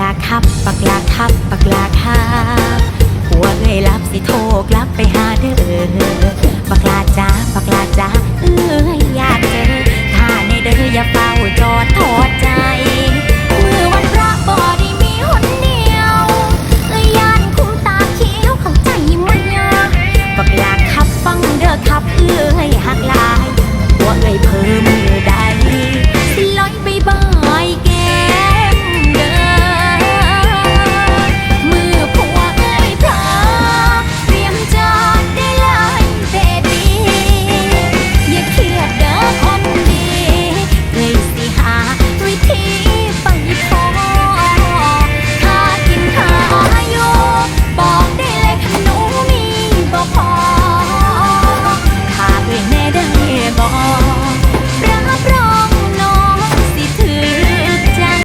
ลาครับ ปักลาครับ ปักลาครับหัวเลยรับสิโทรกลับไปหาเด้อปักลาจ้าปักลา